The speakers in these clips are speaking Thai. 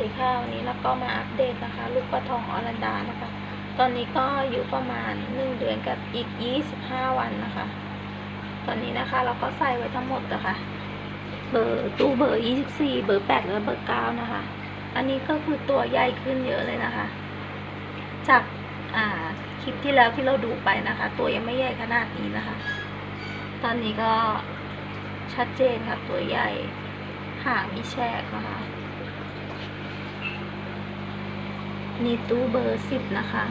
ดีค่ะวันนี้เราก็มาอัปเดตนะคะ ลูกปลาทองอรันดานะคะ ตอนนี้ก็อยู่ประมาณหนึ่งเดือนกับอีกยี่สิบห้าวันนะคะ ตอนนี้นะคะเราก็ใส่ไว้ทั้งหมดนะคะ เบอร์ตู้เบอร์ยี่สิบสี่เบอร์แปดและเบอร์เก้านะคะ อันนี้ก็คือตัวใหญ่ขึ้นเยอะเลยนะคะ จากอ่าคลิปที่แล้วที่เราดูไปนะคะ ตัวยังไม่ใหญ่ขนาดนี้นะคะ ตอนนี้ก็ชัดเจนค่ะตัวใหญ่หางมีแฉกนะคะ นี่ตู้เบอร์สิบนะคะ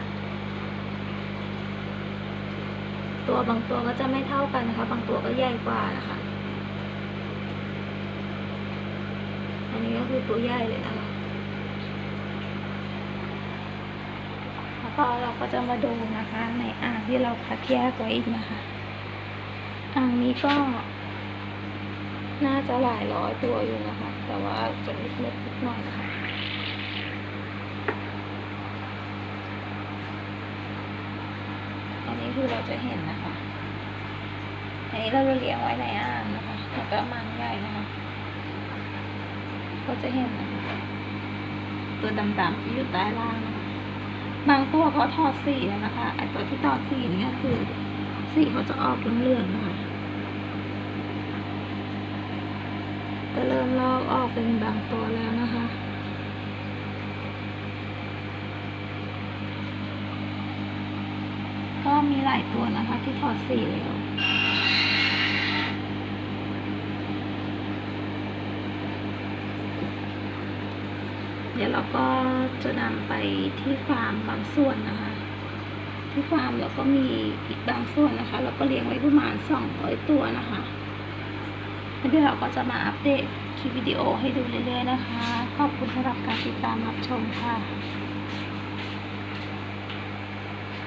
ตัวบางตัวก็จะไม่เท่ากันนะคะ บางตัวก็ใหญ่กว่านะคะ อันนี้ก็คือตัวใหญ่เลยนะคะแล้วก็เราก็จะมาดูนะคะในอ่างที่เราคัดแยกไว้อีกนะคะ อ่างนี้ก็น่าจะหลายร้อยตัวอยู่นะคะ แต่ว่าจะนิดเล็กนิดหน่อยนะคะ อันนี้คือเราจะเห็นนะคะ อันนี้เราเลี้ยงไว้ในอ่างนะคะแล้วก็มันใหญ่นะคะ ก็จะเห็นนะคะตัวดำๆที่อยู่ใต้ล่างนะคะบางตัวเขาถอดสีแล้วนะคะ ไอตัวที่ถอดสีนี่ก็คือ สีเขาจะออกเหลืองๆนะคะก็เริ่มลอกออกเป็นบางตัวแล้วนะคะ ก็ มีหลายตัวนะคะที่ถอดสีแล้วเดี๋ยวเราก็จะนำไปที่ฟาร์มบางส่วนนะคะ ที่ฟาร์มเราก็มีอีกบางส่วนนะคะ เราก็เลี้ยงไว้ประมาณสองร้อยตัวนะคะแล้วเดี๋ยวเราก็จะมาอัปเดตคลิปวิดีโอให้ดูเรื่อยๆนะคะ ขอบคุณสำหรับการติดตามรับชมค่ะ